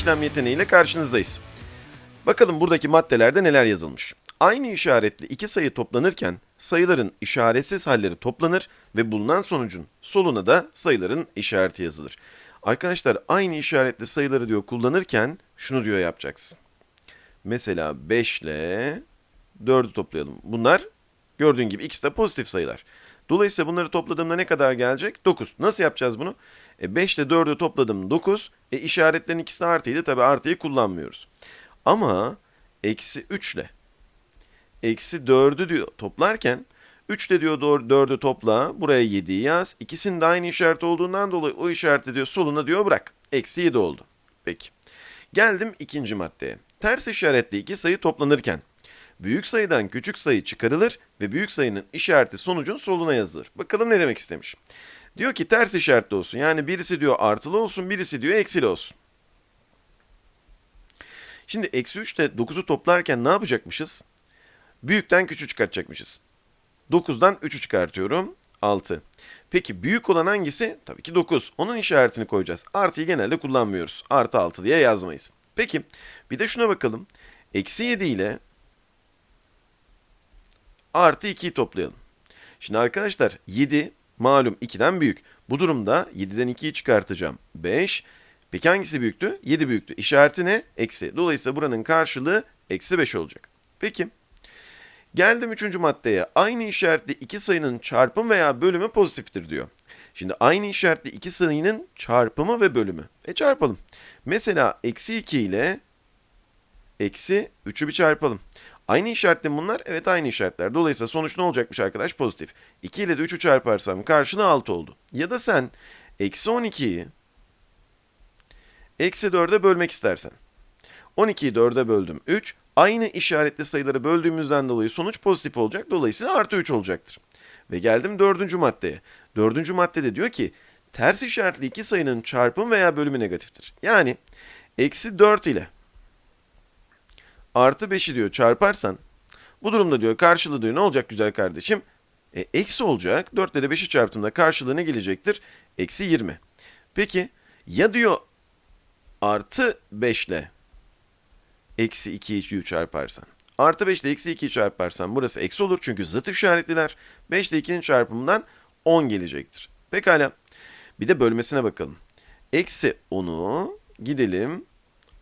işlem yeteneğiyle karşınızdayız. Bakalım buradaki maddelerde neler yazılmış. Aynı işaretli iki sayı toplanırken sayıların işaretsiz halleri toplanır ve bulunan sonucun soluna da sayıların işareti yazılır. Arkadaşlar aynı işaretli sayıları diyor kullanırken şunu diyor yapacaksın. Mesela 5 ile 4'ü toplayalım. Bunlar gördüğün gibi ikisi de pozitif sayılar. Dolayısıyla bunları topladığımda ne kadar gelecek? 9. Nasıl yapacağız bunu? E 5 ile 4'ü topladım 9. E işaretlerin ikisi de artıydı. Tabi artıyı kullanmıyoruz. Ama eksi 3 ile eksi 4'ü diyor toplarken 3 ile diyor 4'ü topla. Buraya 7'yi yaz. İkisinin de aynı işaret olduğundan dolayı o işareti diyor soluna diyor bırak. Eksi 7 oldu. Peki. Geldim ikinci maddeye. Ters işaretli iki sayı toplanırken büyük sayıdan küçük sayı çıkarılır ve büyük sayının işareti sonucun soluna yazılır. Bakalım ne demek istemiş. Diyor ki ters işaretli olsun. Yani birisi diyor artılı olsun, birisi diyor eksili olsun. Şimdi eksi 3 ile 9'u toplarken ne yapacakmışız? Büyükten küçük çıkartacakmışız. 9'dan 3'ü çıkartıyorum. 6. Peki büyük olan hangisi? Tabii ki 9. Onun işaretini koyacağız. Artıyı genelde kullanmıyoruz. Artı 6 diye yazmayız. Peki bir de şuna bakalım. Eksi 7 ile artı 2'yi toplayalım. Şimdi arkadaşlar 7 malum 2'den büyük. Bu durumda 7'den 2'yi çıkartacağım. 5. Peki hangisi büyüktü? 7 büyüktü. İşareti ne? Eksi. Dolayısıyla buranın karşılığı eksi 5 olacak. Peki. Geldim üçüncü maddeye. Aynı işaretli iki sayının çarpım veya bölümü pozitiftir diyor. Şimdi aynı işaretli iki sayının çarpımı ve bölümü. E çarpalım. Mesela eksi 2 ile eksi 3'ü bir çarpalım. Aynı işaretli mi bunlar? Evet aynı işaretler. Dolayısıyla sonuç ne olacakmış arkadaş? Pozitif. 2 ile de 3'ü çarparsam karşılığı 6 oldu. Ya da sen eksi 12'yi eksi 4'e bölmek istersen. 12'yi 4'e böldüm 3. Aynı işaretli sayıları böldüğümüzden dolayı sonuç pozitif olacak. Dolayısıyla artı 3 olacaktır. Ve geldim dördüncü maddeye. Dördüncü maddede diyor ki ters işaretli iki sayının çarpım veya bölümü negatiftir. Yani eksi 4 ile artı 5'i diyor çarparsan bu durumda diyor karşılığı diyor ne olacak güzel kardeşim? E, eksi olacak. 4 ile de 5'i çarptığımda karşılığı ne gelecektir? Eksi 20. Peki ya diyor artı 5 ile eksi 2'yi çarparsan. Artı 5 ile eksi 2'yi çarparsan burası eksi olur çünkü zıt işaretliler. 5 ile 2'nin çarpımından 10 gelecektir. Pekala. Bir de bölmesine bakalım. Eksi 10'u gidelim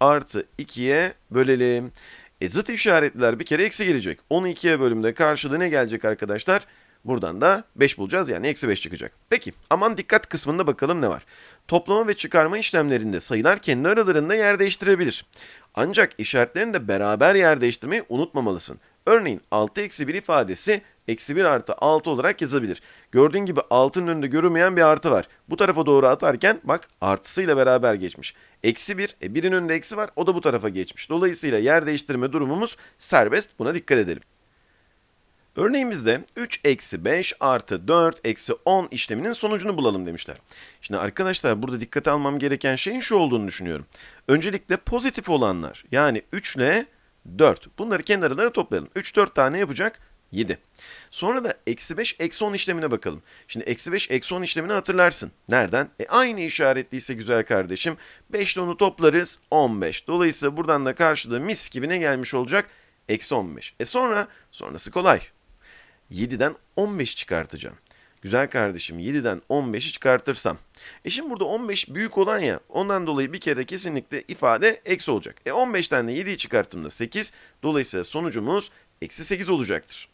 artı 2'ye bölelim. E zıt işaretliler bir kere eksi gelecek. 10'u 2'ye bölümde karşılığı ne gelecek arkadaşlar? Buradan da 5 bulacağız yani eksi 5 çıkacak. Peki aman dikkat kısmında bakalım ne var. Toplama ve çıkarma işlemlerinde sayılar kendi aralarında yer değiştirebilir. Ancak işaretlerini de beraber yer değiştirmeyi unutmamalısın. Örneğin 6 eksi 1 ifadesi eksi 1 artı 6 olarak yazabilir. Gördüğün gibi 6'nın önünde görünmeyen bir artı var. Bu tarafa doğru atarken bak artısıyla beraber geçmiş. Eksi 1, e 1'in önünde eksi var o da bu tarafa geçmiş. Dolayısıyla yer değiştirme durumumuz serbest buna dikkat edelim. Örneğimizde 3 eksi 5 artı 4 eksi 10 işleminin sonucunu bulalım demişler. Şimdi arkadaşlar burada dikkate almam gereken şeyin şu olduğunu düşünüyorum. Öncelikle pozitif olanlar yani 3 ile 4 bunları kendi toplayalım. 3 4 tane yapacak 7. Sonra da eksi 5 eksi 10 işlemine bakalım. Şimdi eksi 5 eksi 10 işlemini hatırlarsın. Nereden? E aynı işaretliyse güzel kardeşim. 5 ile onu toplarız 15. Dolayısıyla buradan da karşılığı mis gibi ne gelmiş olacak? Eksi 15. E sonra sonrası kolay. 7'den 15 çıkartacağım. Güzel kardeşim 7'den 15'i çıkartırsam. E şimdi burada 15 büyük olan ya ondan dolayı bir kere kesinlikle ifade eksi olacak. E 15'ten de 7'yi çıkarttığımda 8. Dolayısıyla sonucumuz eksi 8 olacaktır.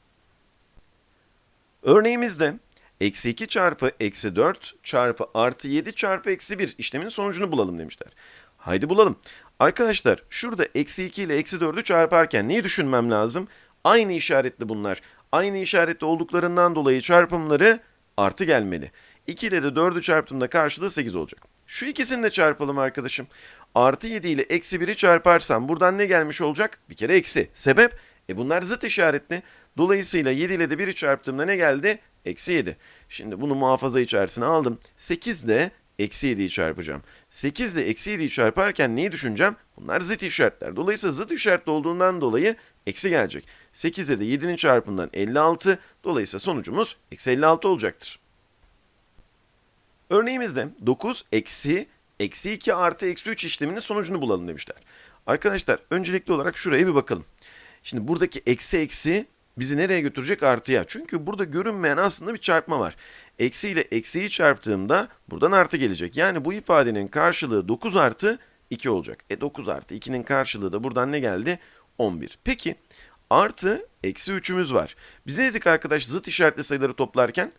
Örneğimizde eksi 2 çarpı eksi 4 çarpı artı 7 çarpı eksi 1 işlemin sonucunu bulalım demişler. Haydi bulalım. Arkadaşlar şurada eksi 2 ile eksi 4'ü çarparken neyi düşünmem lazım? Aynı işaretli bunlar. Aynı işaretli olduklarından dolayı çarpımları artı gelmeli. 2 ile de 4'ü çarptığımda karşılığı 8 olacak. Şu ikisini de çarpalım arkadaşım. Artı 7 ile eksi 1'i çarparsam buradan ne gelmiş olacak? Bir kere eksi. Sebep? E bunlar zıt işaretli. Dolayısıyla 7 ile de 1'i çarptığımda ne geldi? Eksi 7. Şimdi bunu muhafaza içerisine aldım. 8 ile eksi 7'yi çarpacağım. 8 ile eksi 7'yi çarparken neyi düşüneceğim? Bunlar zıt işaretler. Dolayısıyla zıt işaretli olduğundan dolayı eksi gelecek. 8 ile de 7'nin çarpımından 56. Dolayısıyla sonucumuz eksi 56 olacaktır. Örneğimizde 9 eksi eksi 2 artı eksi 3 işleminin sonucunu bulalım demişler. Arkadaşlar öncelikli olarak şuraya bir bakalım. Şimdi buradaki eksi eksi bizi nereye götürecek artıya? Çünkü burada görünmeyen aslında bir çarpma var. Eksi ile eksiyi çarptığımda buradan artı gelecek. Yani bu ifadenin karşılığı 9 artı 2 olacak. E 9 artı 2'nin karşılığı da buradan ne geldi? 11. Peki artı eksi 3'ümüz var. Biz ne dedik arkadaş zıt işaretli sayıları toplarken?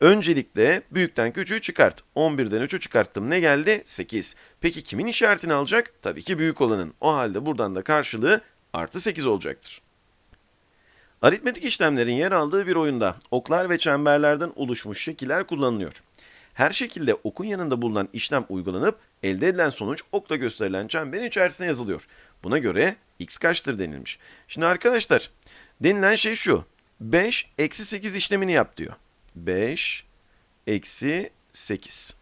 Öncelikle büyükten küçüğü çıkart. 11'den 3'ü çıkarttım. Ne geldi? 8. Peki kimin işaretini alacak? Tabii ki büyük olanın. O halde buradan da karşılığı artı 8 olacaktır. Aritmetik işlemlerin yer aldığı bir oyunda oklar ve çemberlerden oluşmuş şekiller kullanılıyor. Her şekilde okun yanında bulunan işlem uygulanıp elde edilen sonuç okla gösterilen çemberin içerisine yazılıyor. Buna göre x kaçtır denilmiş. Şimdi arkadaşlar denilen şey şu. 5 eksi 8 işlemini yap diyor. 5 eksi 8.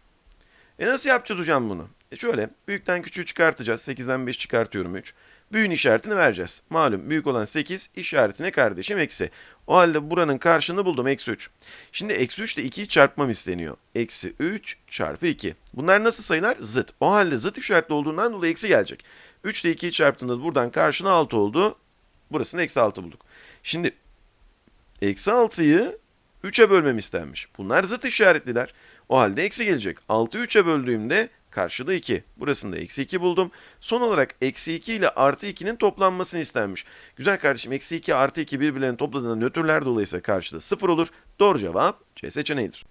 E nasıl yapacağız hocam bunu? E şöyle büyükten küçüğü çıkartacağız. 8'den 5 çıkartıyorum 3. Büyüğün işaretini vereceğiz. Malum büyük olan 8 işaretine kardeşim eksi. O halde buranın karşılığını buldum eksi 3. Şimdi eksi 3 ile 2'yi çarpmam isteniyor. Eksi 3 çarpı 2. Bunlar nasıl sayılar? Zıt. O halde zıt işaretli olduğundan dolayı eksi gelecek. 3 ile 2'yi çarptığımda buradan karşılığı 6 oldu. Burasını eksi 6 bulduk. Şimdi eksi 6'yı 3'e bölmem istenmiş. Bunlar zıt işaretliler. O halde eksi gelecek. 6'yı 3'e böldüğümde karşıda 2. Burasında eksi 2 buldum. Son olarak eksi 2 ile artı 2'nin toplanmasını istenmiş. Güzel kardeşim eksi 2 artı 2 birbirlerini topladığında nötrler dolayısıyla karşıda 0 olur. Doğru cevap C seçeneğidir.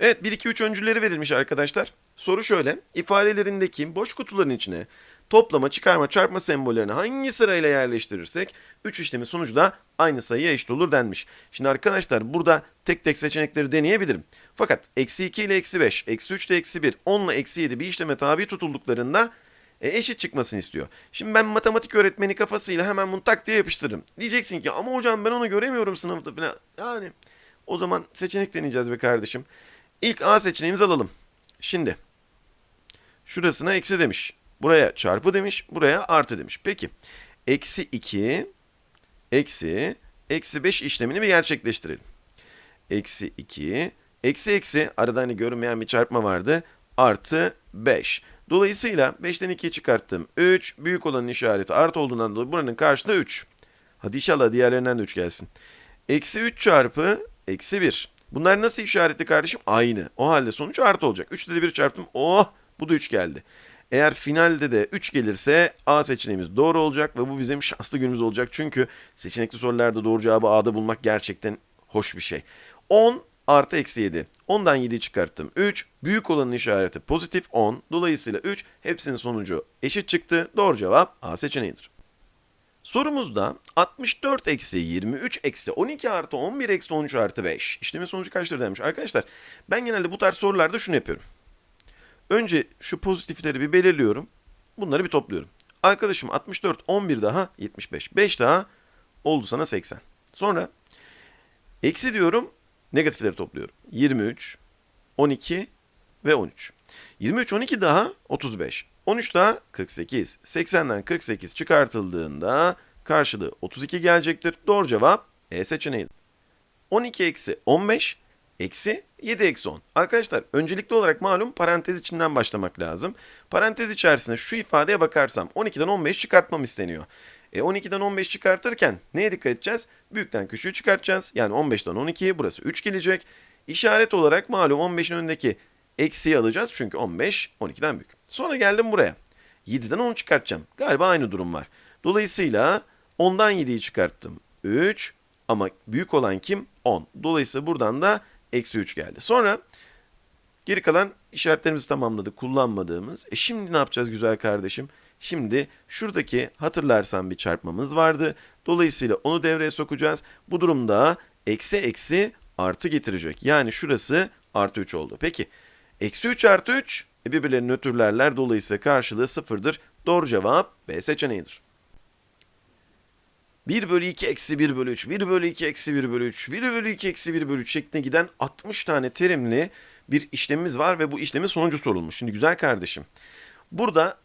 Evet 1 2 3 öncülleri verilmiş arkadaşlar. Soru şöyle. İfadelerindeki boş kutuların içine toplama, çıkarma, çarpma sembollerini hangi sırayla yerleştirirsek 3 işlemin sonucu da aynı sayıya eşit olur denmiş. Şimdi arkadaşlar burada tek tek seçenekleri deneyebilirim. Fakat eksi 2 ile eksi 5, eksi 3 ile eksi 1, 10 ile eksi 7 bir işleme tabi tutulduklarında e, eşit çıkmasını istiyor. Şimdi ben matematik öğretmeni kafasıyla hemen bunu tak diye yapıştırırım. Diyeceksin ki ama hocam ben onu göremiyorum sınıfta falan. Yani o zaman seçenek deneyeceğiz be kardeşim. İlk A seçeneğimizi alalım. Şimdi şurasına eksi demiş. Buraya çarpı demiş. Buraya artı demiş. Peki. Eksi 2 eksi eksi 5 işlemini bir gerçekleştirelim. Eksi 2 eksi eksi arada hani görünmeyen bir çarpma vardı. Artı 5. Dolayısıyla 5'ten 2'yi çıkarttım. 3 büyük olanın işareti artı olduğundan dolayı buranın karşılığı 3. Hadi inşallah diğerlerinden de 3 gelsin. Eksi 3 çarpı eksi 1. Bunlar nasıl işaretli kardeşim? Aynı. O halde sonuç artı olacak. 3'te de 1 çarptım. Oh bu da 3 geldi. Eğer finalde de 3 gelirse A seçeneğimiz doğru olacak ve bu bizim şanslı günümüz olacak. Çünkü seçenekli sorularda doğru cevabı A'da bulmak gerçekten hoş bir şey. 10 artı eksi 7. 10'dan 7'yi çıkarttım. 3. Büyük olanın işareti pozitif 10. Dolayısıyla 3. Hepsinin sonucu eşit çıktı. Doğru cevap A seçeneğidir. Sorumuzda 64 eksi 23 eksi 12 artı 11 eksi 13 artı 5. İşlemin sonucu kaçtır demiş. Arkadaşlar ben genelde bu tarz sorularda şunu yapıyorum. Önce şu pozitifleri bir belirliyorum. Bunları bir topluyorum. Arkadaşım 64, 11 daha 75. 5 daha oldu sana 80. Sonra eksi diyorum negatifleri topluyorum. 23, 12 ve 13. 23, 12 daha 35. 13 daha 48. 80'den 48 çıkartıldığında karşılığı 32 gelecektir. Doğru cevap E seçeneği. 12 eksi 15 eksi 7 eksi 10. Arkadaşlar öncelikli olarak malum parantez içinden başlamak lazım. Parantez içerisinde şu ifadeye bakarsam 12'den 15 çıkartmam isteniyor. E 12'den 15 çıkartırken neye dikkat edeceğiz? Büyükten küçüğü çıkartacağız. Yani 15'ten 12'ye burası 3 gelecek. İşaret olarak malum 15'in önündeki eksiği alacağız. Çünkü 15 12'den büyük. Sonra geldim buraya. 7'den 10 çıkartacağım. Galiba aynı durum var. Dolayısıyla 10'dan 7'yi çıkarttım. 3 ama büyük olan kim? 10. Dolayısıyla buradan da eksi 3 geldi. Sonra geri kalan işaretlerimizi tamamladık kullanmadığımız. E şimdi ne yapacağız güzel kardeşim? Şimdi şuradaki hatırlarsan bir çarpmamız vardı. Dolayısıyla onu devreye sokacağız. Bu durumda eksi eksi artı getirecek. Yani şurası artı 3 oldu. Peki eksi 3 artı 3 e birbirlerini nötrlerler. Dolayısıyla karşılığı sıfırdır. Doğru cevap B seçeneğidir. 1 bölü 2 eksi 1 bölü 3, 1 bölü 2 eksi 1 bölü 3, 1 bölü 2 eksi 1 bölü 3 şeklinde giden 60 tane terimli bir işlemimiz var ve bu işlemin sonucu sorulmuş. Şimdi güzel kardeşim. Burada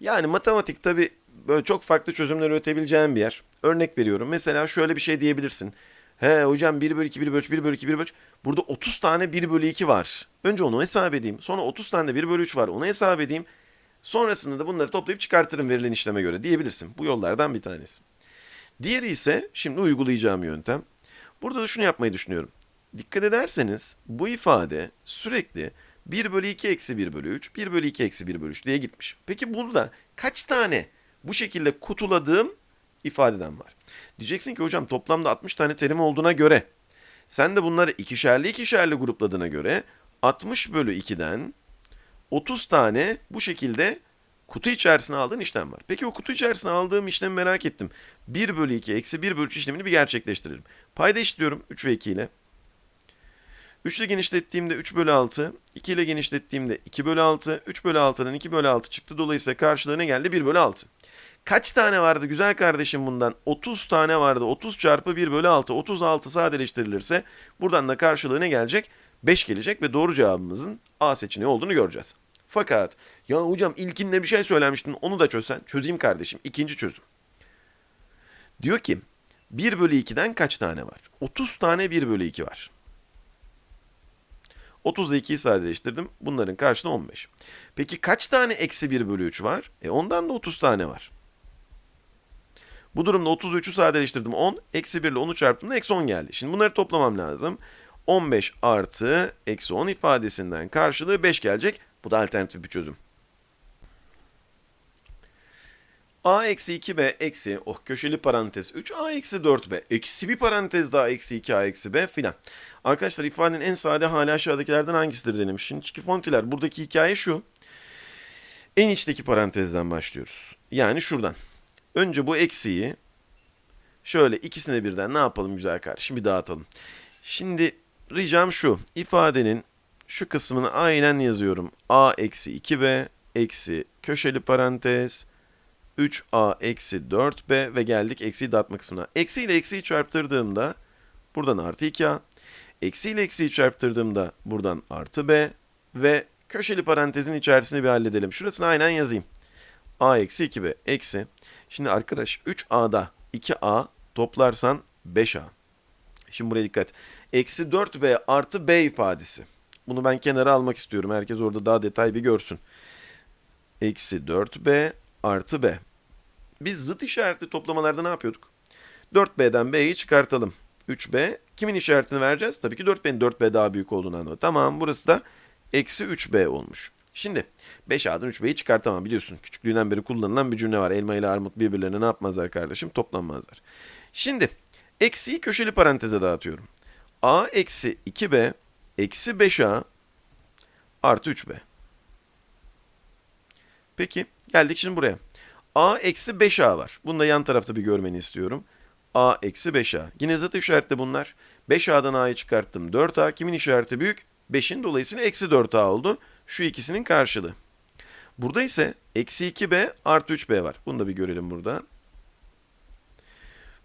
yani matematik tabi böyle çok farklı çözümler üretebileceğin bir yer. Örnek veriyorum. Mesela şöyle bir şey diyebilirsin. He hocam 1 bölü 2, 1 bölü 3, 1 bölü 2, 1 bölü 3. Burada 30 tane 1 bölü 2 var. Önce onu hesap edeyim. Sonra 30 tane de 1 bölü 3 var. Onu hesap edeyim. Sonrasında da bunları toplayıp çıkartırım verilen işleme göre diyebilirsin. Bu yollardan bir tanesi. Diğeri ise şimdi uygulayacağım yöntem. Burada da şunu yapmayı düşünüyorum. Dikkat ederseniz bu ifade sürekli 1 bölü 2 eksi 1 bölü 3, 1 bölü 2 eksi 1 bölü 3 diye gitmiş. Peki burada kaç tane bu şekilde kutuladığım ifadeden var? Diyeceksin ki hocam toplamda 60 tane terim olduğuna göre sen de bunları ikişerli ikişerli grupladığına göre 60 bölü 2'den 30 tane bu şekilde kutu içerisine aldığın işlem var. Peki o kutu içerisine aldığım işlemi merak ettim. 1 bölü 2 eksi 1 bölü 3 işlemini bir gerçekleştirelim. Payda eşitliyorum 3 ve 2 ile. 3 ile genişlettiğimde 3 bölü 6, 2 ile genişlettiğimde 2 bölü 6, 3 bölü 6'dan 2 bölü 6 çıktı. Dolayısıyla karşılığı ne geldi? 1 bölü 6. Kaç tane vardı güzel kardeşim bundan? 30 tane vardı. 30 çarpı 1 bölü 6. 36 sadeleştirilirse buradan da karşılığı ne gelecek? 5 gelecek ve doğru cevabımızın A seçeneği olduğunu göreceğiz. Fakat ya hocam ilkinde bir şey söylemiştin onu da çözsen. Çözeyim kardeşim. İkinci çözüm. Diyor ki 1 bölü 2'den kaç tane var? 30 tane 1 bölü 2 var. 30 ile 2'yi sadeleştirdim. Bunların karşılığı 15. Peki kaç tane eksi 1 bölü 3 var? E ondan da 30 tane var. Bu durumda 33'ü sadeleştirdim 10. Eksi 1 ile 10'u çarptığımda eksi 10 geldi. Şimdi bunları toplamam lazım. 15 artı eksi 10 ifadesinden karşılığı 5 gelecek. Bu da alternatif bir çözüm. a eksi 2b eksi oh köşeli parantez 3 a eksi 4b eksi bir parantez daha eksi 2 a eksi b filan. Arkadaşlar ifadenin en sade hali aşağıdakilerden hangisidir denemiş. Şimdi fontiler buradaki hikaye şu. En içteki parantezden başlıyoruz. Yani şuradan. Önce bu eksiyi şöyle ikisine birden ne yapalım güzel kardeşim bir dağıtalım. Şimdi ricam şu. ifadenin şu kısmını aynen yazıyorum. a eksi 2b eksi köşeli parantez 3a eksi 4b ve geldik eksiyi dağıtma kısmına. Eksi ile eksiyi çarptırdığımda buradan artı 2a. Eksi ile eksiyi çarptırdığımda buradan artı b ve köşeli parantezin içerisini bir halledelim. Şurasını aynen yazayım. a eksi 2b eksi. Şimdi arkadaş 3a'da 2a toplarsan 5a. Şimdi buraya dikkat. Eksi 4b artı b ifadesi. Bunu ben kenara almak istiyorum. Herkes orada daha detay bir görsün. Eksi 4b artı b. Biz zıt işaretli toplamalarda ne yapıyorduk? 4b'den b'yi çıkartalım. 3b kimin işaretini vereceğiz? Tabii ki 4b'nin 4b daha büyük olduğunu anladı. Tamam burası da eksi 3b olmuş. Şimdi 5a'dan 3b'yi çıkartamam biliyorsun. Küçüklüğünden beri kullanılan bir cümle var. Elma ile armut birbirlerine ne yapmazlar kardeşim? Toplanmazlar. Şimdi eksiyi köşeli paranteze dağıtıyorum. a eksi 2b eksi 5a artı 3b. Peki geldik şimdi buraya. a eksi 5a var. Bunu da yan tarafta bir görmeni istiyorum. a eksi 5a. Yine zıt işaretli bunlar. 5a'dan a'yı çıkarttım. 4a kimin işareti büyük? 5'in dolayısıyla eksi 4a oldu. Şu ikisinin karşılığı. Burada ise eksi 2b artı 3b var. Bunu da bir görelim burada.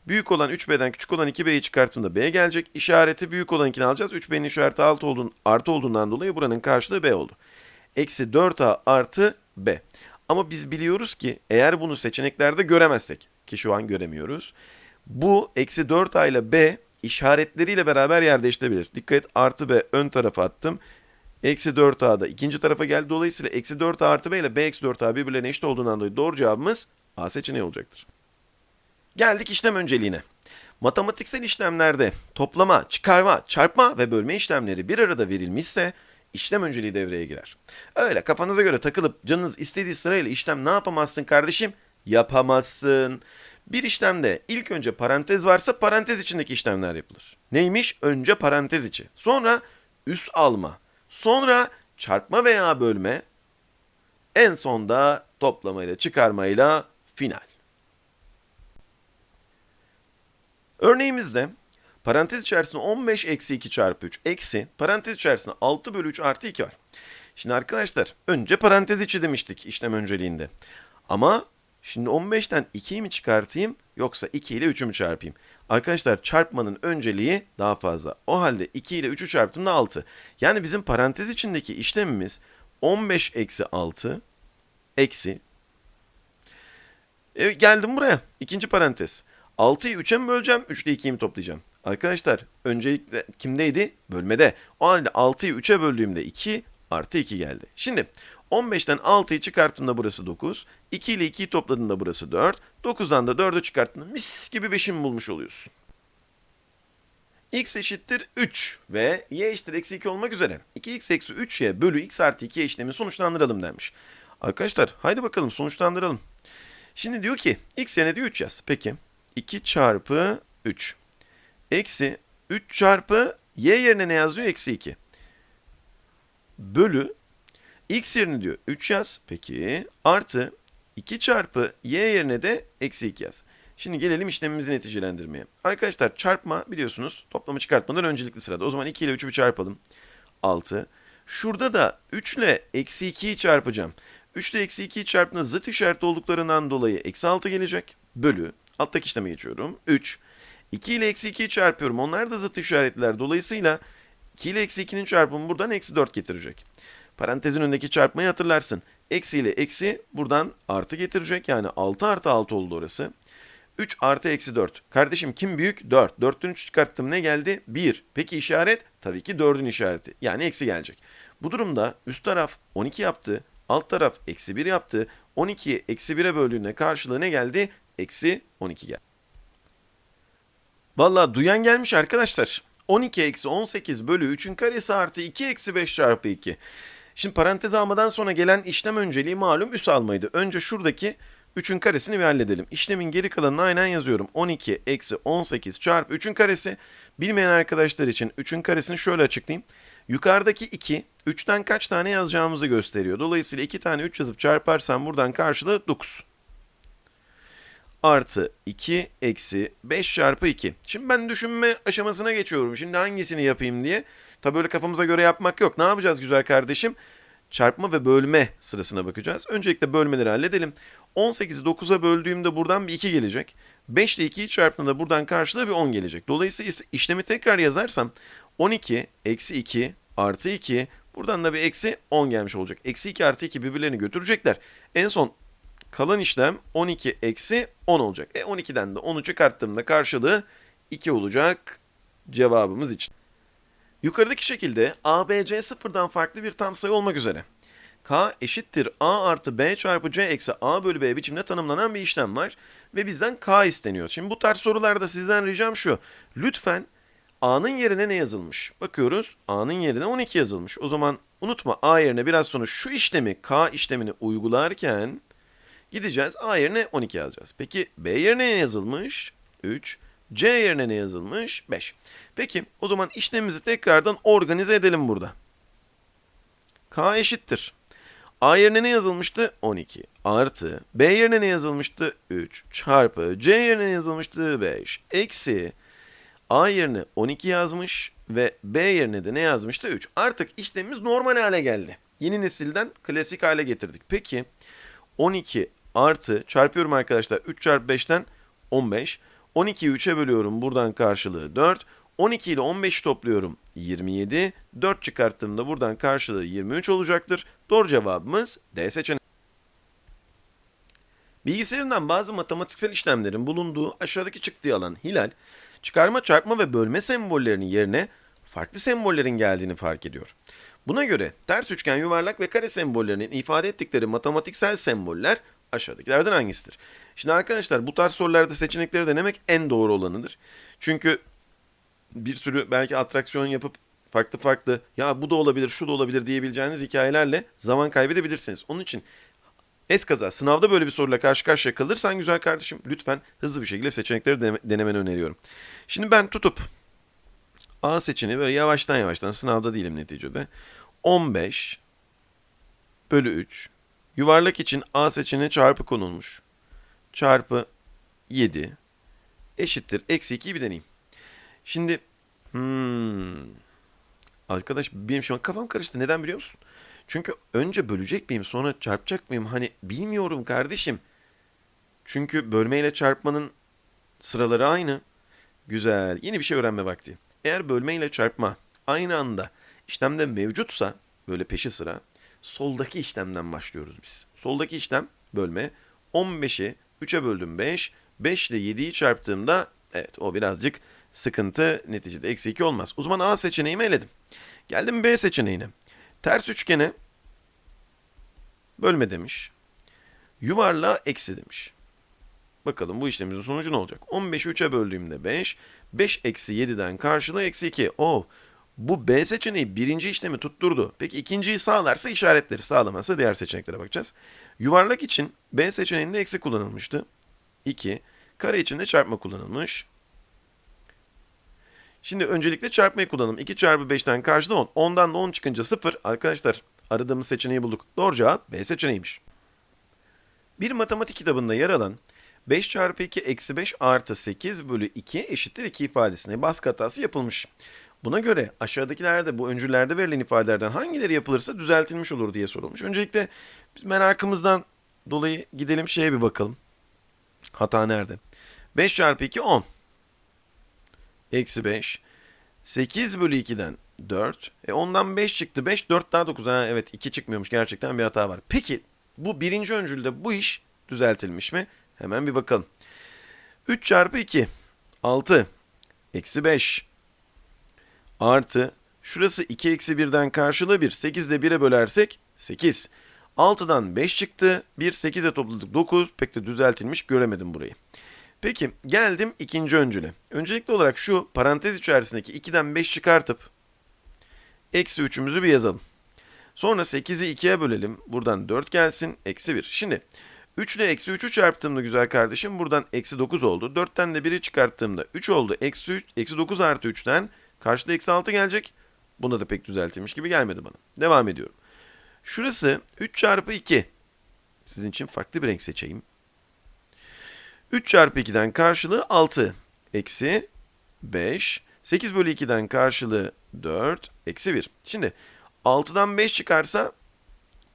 Büyük olan 3b'den küçük olan 2b'yi çıkarttığımda b gelecek. İşareti büyük olankini alacağız. 3b'nin işareti altı olduğun, artı olduğundan dolayı buranın karşılığı b oldu. Eksi 4a artı b. Ama biz biliyoruz ki eğer bunu seçeneklerde göremezsek ki şu an göremiyoruz. Bu eksi 4a ile b işaretleriyle beraber yer değiştirebilir. Dikkat artı b ön tarafa attım. Eksi 4a da ikinci tarafa geldi. Dolayısıyla eksi 4a artı b ile b eksi 4a birbirlerine eşit olduğundan dolayı doğru cevabımız A seçeneği olacaktır. Geldik işlem önceliğine. Matematiksel işlemlerde toplama, çıkarma, çarpma ve bölme işlemleri bir arada verilmişse işlem önceliği devreye girer. Öyle kafanıza göre takılıp canınız istediği sırayla işlem ne yapamazsın kardeşim? Yapamazsın. Bir işlemde ilk önce parantez varsa parantez içindeki işlemler yapılır. Neymiş? Önce parantez içi. Sonra üs alma. Sonra çarpma veya bölme. En sonda toplamayla çıkarmayla final. Örneğimizde parantez içerisinde 15 eksi 2 çarpı 3 eksi parantez içerisinde 6 bölü 3 artı 2 var. Şimdi arkadaşlar önce parantez içi demiştik işlem önceliğinde. Ama şimdi 15'ten 2'yi mi çıkartayım yoksa 2 ile 3'ü mü çarpayım? Arkadaşlar çarpmanın önceliği daha fazla. O halde 2 ile 3'ü çarptığımda 6. Yani bizim parantez içindeki işlemimiz 15 eksi 6 eksi. E, geldim buraya. İkinci parantez. 6'yı 3'e mi böleceğim? 3 ile 2'yi mi toplayacağım? Arkadaşlar öncelikle kimdeydi? Bölmede. O halde 6'yı 3'e böldüğümde 2 artı 2 geldi. Şimdi 15'ten 6'yı çıkarttığımda burası 9. 2 ile 2'yi topladığında burası 4. 9'dan da 4'ü çıkarttığında mis gibi 5'imi bulmuş oluyorsun. x eşittir 3 ve y eşittir eksi 2 olmak üzere 2x eksi 3y bölü x artı 2 işlemi sonuçlandıralım demiş. Arkadaşlar haydi bakalım sonuçlandıralım. Şimdi diyor ki x yerine diyor 3 yaz. Peki 2 çarpı 3 eksi 3 çarpı y yerine ne yazıyor? Eksi 2. Bölü x yerine diyor 3 yaz. Peki artı 2 çarpı y yerine de eksi 2 yaz. Şimdi gelelim işlemimizi neticelendirmeye. Arkadaşlar çarpma biliyorsunuz toplamı çıkartmadan öncelikli sırada. O zaman 2 ile 3'ü bir çarpalım. 6. Şurada da 3 ile eksi 2'yi çarpacağım. 3 ile eksi 2'yi çarptığında zıt işaretli olduklarından dolayı eksi 6 gelecek. Bölü. Alttaki işleme geçiyorum. 3. 2 ile eksi 2'yi çarpıyorum. Onlar da zıt işaretliler. Dolayısıyla 2 ile eksi 2'nin çarpımı buradan eksi 4 getirecek. Parantezin önündeki çarpmayı hatırlarsın. Eksi ile eksi buradan artı getirecek. Yani 6 artı 6 oldu orası. 3 artı eksi 4. Kardeşim kim büyük? 4. 4'ten 3 çıkarttım ne geldi? 1. Peki işaret? Tabii ki 4'ün işareti. Yani eksi gelecek. Bu durumda üst taraf 12 yaptı. Alt taraf eksi 1 yaptı. 12'yi eksi 1'e böldüğünde karşılığı ne geldi? Eksi 12 geldi. Valla duyan gelmiş arkadaşlar. 12 eksi 18 bölü 3'ün karesi artı 2 eksi 5 çarpı 2. Şimdi parantez almadan sonra gelen işlem önceliği malum üs almaydı. Önce şuradaki 3'ün karesini bir halledelim. İşlemin geri kalanını aynen yazıyorum. 12 eksi 18 çarpı 3'ün karesi. Bilmeyen arkadaşlar için 3'ün karesini şöyle açıklayayım. Yukarıdaki 2, 3'ten kaç tane yazacağımızı gösteriyor. Dolayısıyla 2 tane 3 yazıp çarparsam buradan karşılığı 9 artı 2 eksi 5 çarpı 2. Şimdi ben düşünme aşamasına geçiyorum. Şimdi hangisini yapayım diye. Tabi öyle kafamıza göre yapmak yok. Ne yapacağız güzel kardeşim? Çarpma ve bölme sırasına bakacağız. Öncelikle bölmeleri halledelim. 18'i 9'a böldüğümde buradan bir 2 gelecek. 5 ile 2'yi çarptığımda buradan karşılığı bir 10 gelecek. Dolayısıyla işlemi tekrar yazarsam 12 eksi 2 artı 2 buradan da bir eksi 10 gelmiş olacak. Eksi 2 artı 2 birbirlerini götürecekler. En son Kalan işlem 12 eksi 10 olacak. E 12'den de 10'u çıkarttığımda karşılığı 2 olacak cevabımız için. Yukarıdaki şekilde ABC sıfırdan farklı bir tam sayı olmak üzere. K eşittir A artı B çarpı C eksi A bölü B biçimde tanımlanan bir işlem var. Ve bizden K isteniyor. Şimdi bu tarz sorularda sizden ricam şu. Lütfen A'nın yerine ne yazılmış? Bakıyoruz A'nın yerine 12 yazılmış. O zaman unutma A yerine biraz sonra şu işlemi K işlemini uygularken Gideceğiz A yerine 12 yazacağız. Peki B yerine ne yazılmış? 3. C yerine ne yazılmış? 5. Peki o zaman işlemimizi tekrardan organize edelim burada. K eşittir. A yerine ne yazılmıştı? 12 artı B yerine ne yazılmıştı? 3 çarpı C yerine ne yazılmıştı? 5 eksi A yerine 12 yazmış ve B yerine de ne yazmıştı? 3. Artık işlemimiz normal hale geldi. Yeni nesilden klasik hale getirdik. Peki 12 artı çarpıyorum arkadaşlar 3 çarpı 5'ten 15. 12'yi 3'e bölüyorum buradan karşılığı 4. 12 ile 15'i topluyorum 27. 4 çıkarttığımda buradan karşılığı 23 olacaktır. Doğru cevabımız D seçeneği. Bilgisayarından bazı matematiksel işlemlerin bulunduğu aşağıdaki çıktığı alan Hilal, çıkarma, çarpma ve bölme sembollerinin yerine farklı sembollerin geldiğini fark ediyor. Buna göre ters üçgen, yuvarlak ve kare sembollerinin ifade ettikleri matematiksel semboller aşağıdakilerden hangisidir? Şimdi arkadaşlar bu tarz sorularda seçenekleri denemek en doğru olanıdır. Çünkü bir sürü belki atraksiyon yapıp farklı farklı ya bu da olabilir şu da olabilir diyebileceğiniz hikayelerle zaman kaybedebilirsiniz. Onun için eskaza sınavda böyle bir soruyla karşı karşıya kalırsan güzel kardeşim lütfen hızlı bir şekilde seçenekleri denemeni öneriyorum. Şimdi ben tutup A seçeneği böyle yavaştan yavaştan sınavda değilim neticede. 15 bölü 3 Yuvarlak için A seçeneği çarpı konulmuş. Çarpı 7 eşittir. Eksi 2'yi bir deneyeyim. Şimdi hmm, arkadaş benim şu an kafam karıştı. Neden biliyor musun? Çünkü önce bölecek miyim sonra çarpacak mıyım? Hani bilmiyorum kardeşim. Çünkü bölme ile çarpmanın sıraları aynı. Güzel. Yeni bir şey öğrenme vakti. Eğer bölme ile çarpma aynı anda işlemde mevcutsa böyle peşi sıra soldaki işlemden başlıyoruz biz. Soldaki işlem bölme. 15'i 3'e böldüm 5. 5 ile 7'yi çarptığımda evet o birazcık sıkıntı neticede eksi 2 olmaz. O zaman A seçeneğimi eledim. Geldim B seçeneğine. Ters üçgene bölme demiş. Yuvarlağa eksi demiş. Bakalım bu işlemimizin sonucu ne olacak? 15'i 3'e böldüğümde 5. 5 eksi 7'den karşılığı eksi 2. O bu B seçeneği birinci işlemi tutturdu. Peki ikinciyi sağlarsa işaretleri sağlamazsa diğer seçeneklere bakacağız. Yuvarlak için B seçeneğinde eksi kullanılmıştı. 2. Kare için de çarpma kullanılmış. Şimdi öncelikle çarpmayı kullanalım. 2 çarpı 5'ten karşılığı 10. 10'dan da 10 çıkınca 0. Arkadaşlar aradığımız seçeneği bulduk. Doğru cevap B seçeneğiymiş. Bir matematik kitabında yer alan 5 çarpı 2 eksi 5 artı 8 bölü 2 eşittir 2 ifadesine baskı hatası yapılmış. Buna göre aşağıdakilerde bu öncüllerde verilen ifadelerden hangileri yapılırsa düzeltilmiş olur diye sorulmuş. Öncelikle biz merakımızdan dolayı gidelim şeye bir bakalım. Hata nerede? 5 çarpı 2 10. Eksi 5. 8 bölü 2'den 4. E ondan 5 çıktı. 5, 4 daha 9. Ha evet 2 çıkmıyormuş. Gerçekten bir hata var. Peki bu birinci öncülde bu iş düzeltilmiş mi? Hemen bir bakalım. 3 çarpı 2. 6. Eksi 5. Artı. Şurası 2 eksi 1'den karşılığı 1. 8 de 1'e bölersek 8. 6'dan 5 çıktı. 1 8'e topladık 9. Pek de düzeltilmiş göremedim burayı. Peki geldim ikinci öncüle. Öncelikli olarak şu parantez içerisindeki 2'den 5 çıkartıp eksi 3'ümüzü bir yazalım. Sonra 8'i 2'ye bölelim. Buradan 4 gelsin. Eksi 1. Şimdi 3 ile eksi 3'ü çarptığımda güzel kardeşim buradan eksi 9 oldu. 4'ten de 1'i çıkarttığımda 3 oldu. Eksi, 3, eksi 9 artı 3'ten karşıda eksi 6 gelecek. Bunda da pek düzeltilmiş gibi gelmedi bana. Devam ediyorum. Şurası 3 çarpı 2. Sizin için farklı bir renk seçeyim. 3 çarpı 2'den karşılığı 6. Eksi 5. 8 bölü 2'den karşılığı 4. Eksi 1. Şimdi 6'dan 5 çıkarsa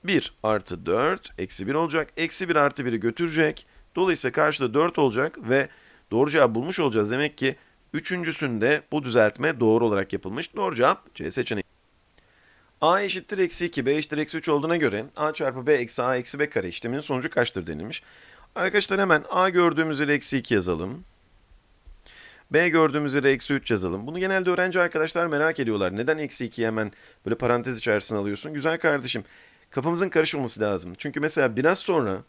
1 artı 4 eksi 1 olacak. Eksi 1 artı 1'i götürecek. Dolayısıyla karşıda 4 olacak ve doğru cevap bulmuş olacağız. Demek ki üçüncüsünde bu düzeltme doğru olarak yapılmış. Doğru cevap C seçeneği. A eşittir eksi 2, B eşittir eksi 3 olduğuna göre A çarpı B eksi A eksi B kare işleminin sonucu kaçtır denilmiş. Arkadaşlar hemen A gördüğümüz yere eksi 2 yazalım. B gördüğümüz yere eksi 3 yazalım. Bunu genelde öğrenci arkadaşlar merak ediyorlar. Neden eksi 2'yi hemen böyle parantez içerisine alıyorsun? Güzel kardeşim kafamızın karışmaması lazım. Çünkü mesela biraz sonra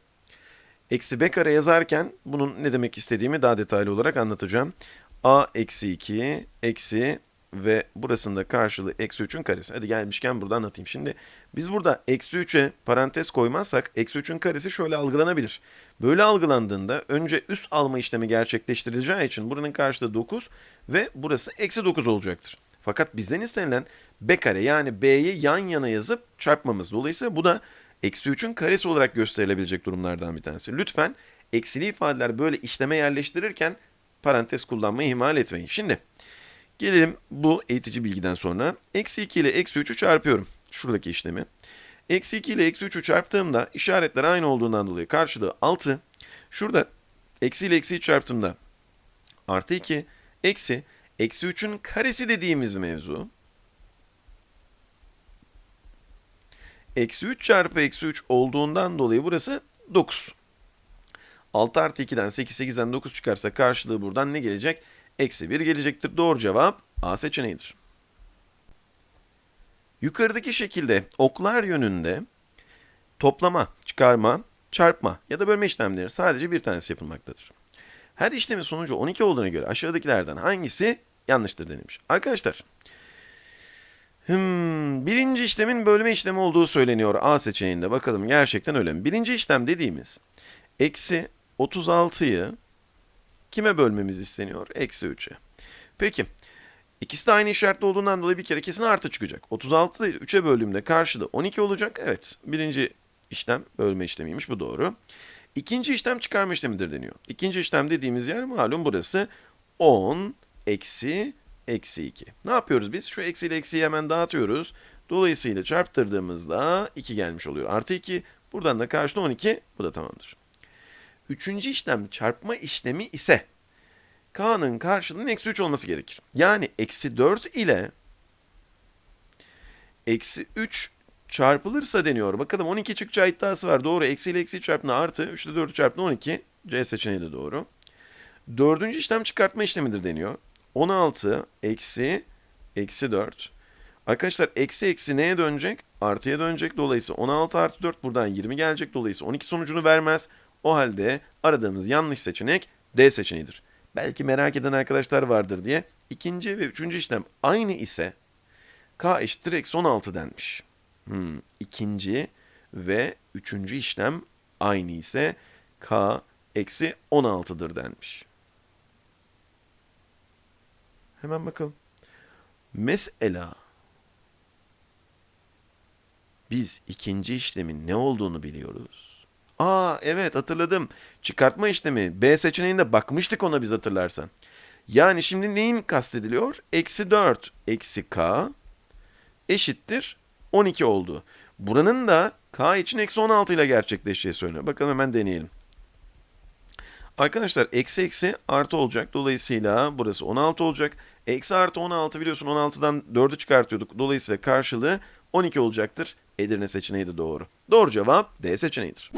eksi b kare yazarken bunun ne demek istediğimi daha detaylı olarak anlatacağım. A eksi 2 eksi ve burasında karşılığı eksi 3'ün karesi. Hadi gelmişken burada anlatayım. Şimdi biz burada eksi 3'e parantez koymazsak eksi 3'ün karesi şöyle algılanabilir. Böyle algılandığında önce üst alma işlemi gerçekleştirileceği için buranın karşılığı 9 ve burası eksi 9 olacaktır. Fakat bizden istenilen b kare yani b'yi yan yana yazıp çarpmamız. Dolayısıyla bu da eksi 3'ün karesi olarak gösterilebilecek durumlardan bir tanesi. Lütfen eksili ifadeler böyle işleme yerleştirirken parantez kullanmayı ihmal etmeyin. Şimdi gelelim bu eğitici bilgiden sonra. Eksi 2 ile eksi 3'ü çarpıyorum. Şuradaki işlemi. Eksi 2 ile eksi 3'ü çarptığımda işaretler aynı olduğundan dolayı karşılığı 6. Şurada eksi ile eksiyi çarptığımda artı 2 eksi eksi 3'ün karesi dediğimiz mevzu Eksi 3 çarpı eksi 3 olduğundan dolayı burası 9. 6 artı 2'den 8, 8'den 9 çıkarsa karşılığı buradan ne gelecek? Eksi 1 gelecektir. Doğru cevap A seçeneğidir. Yukarıdaki şekilde oklar yönünde toplama, çıkarma, çarpma ya da bölme işlemleri sadece bir tanesi yapılmaktadır. Her işlemin sonucu 12 olduğuna göre aşağıdakilerden hangisi yanlıştır denilmiş. Arkadaşlar Hmm, birinci işlemin bölme işlemi olduğu söyleniyor A seçeneğinde. Bakalım gerçekten öyle mi? Birinci işlem dediğimiz eksi 36'yı kime bölmemiz isteniyor? Eksi 3'e. Peki ikisi de aynı işaretli olduğundan dolayı bir kere kesin artı çıkacak. 36'yı 3'e böldüğümde karşılığı 12 olacak. Evet birinci işlem bölme işlemiymiş bu doğru. İkinci işlem çıkarma işlemidir deniyor. İkinci işlem dediğimiz yer malum burası 10 eksi eksi 2. Ne yapıyoruz biz? Şu eksi ile eksiyi hemen dağıtıyoruz. Dolayısıyla çarptırdığımızda 2 gelmiş oluyor. Artı 2. Buradan da karşıda 12. Bu da tamamdır. Üçüncü işlem çarpma işlemi ise k'nın karşılığının eksi 3 olması gerekir. Yani eksi 4 ile eksi 3 çarpılırsa deniyor. Bakalım 12 çıkacağı iddiası var. Doğru. Eksi ile eksi çarptığında artı. 3 ile 4'ü çarptığında 12. C seçeneği de doğru. Dördüncü işlem çıkartma işlemidir deniyor. 16 eksi eksi 4. Arkadaşlar eksi eksi neye dönecek? Artıya dönecek. Dolayısıyla 16 artı 4 buradan 20 gelecek. Dolayısıyla 12 sonucunu vermez. O halde aradığımız yanlış seçenek D seçeneğidir. Belki merak eden arkadaşlar vardır diye. İkinci ve üçüncü işlem aynı ise K eşittir eksi 16 denmiş. Hmm, ikinci ve üçüncü işlem aynı ise K eksi 16'dır denmiş. Hemen bakalım. Mesela biz ikinci işlemin ne olduğunu biliyoruz. Aa evet hatırladım. Çıkartma işlemi. B seçeneğinde bakmıştık ona biz hatırlarsan. Yani şimdi neyin kastediliyor? Eksi 4 eksi k eşittir 12 oldu. Buranın da k için eksi 16 ile gerçekleşeceği söyleniyor. Bakalım hemen deneyelim. Arkadaşlar eksi eksi artı olacak. Dolayısıyla burası 16 olacak. Eksi artı 16 biliyorsun 16'dan 4'ü çıkartıyorduk. Dolayısıyla karşılığı 12 olacaktır. Edirne seçeneği de doğru. Doğru cevap D seçeneğidir.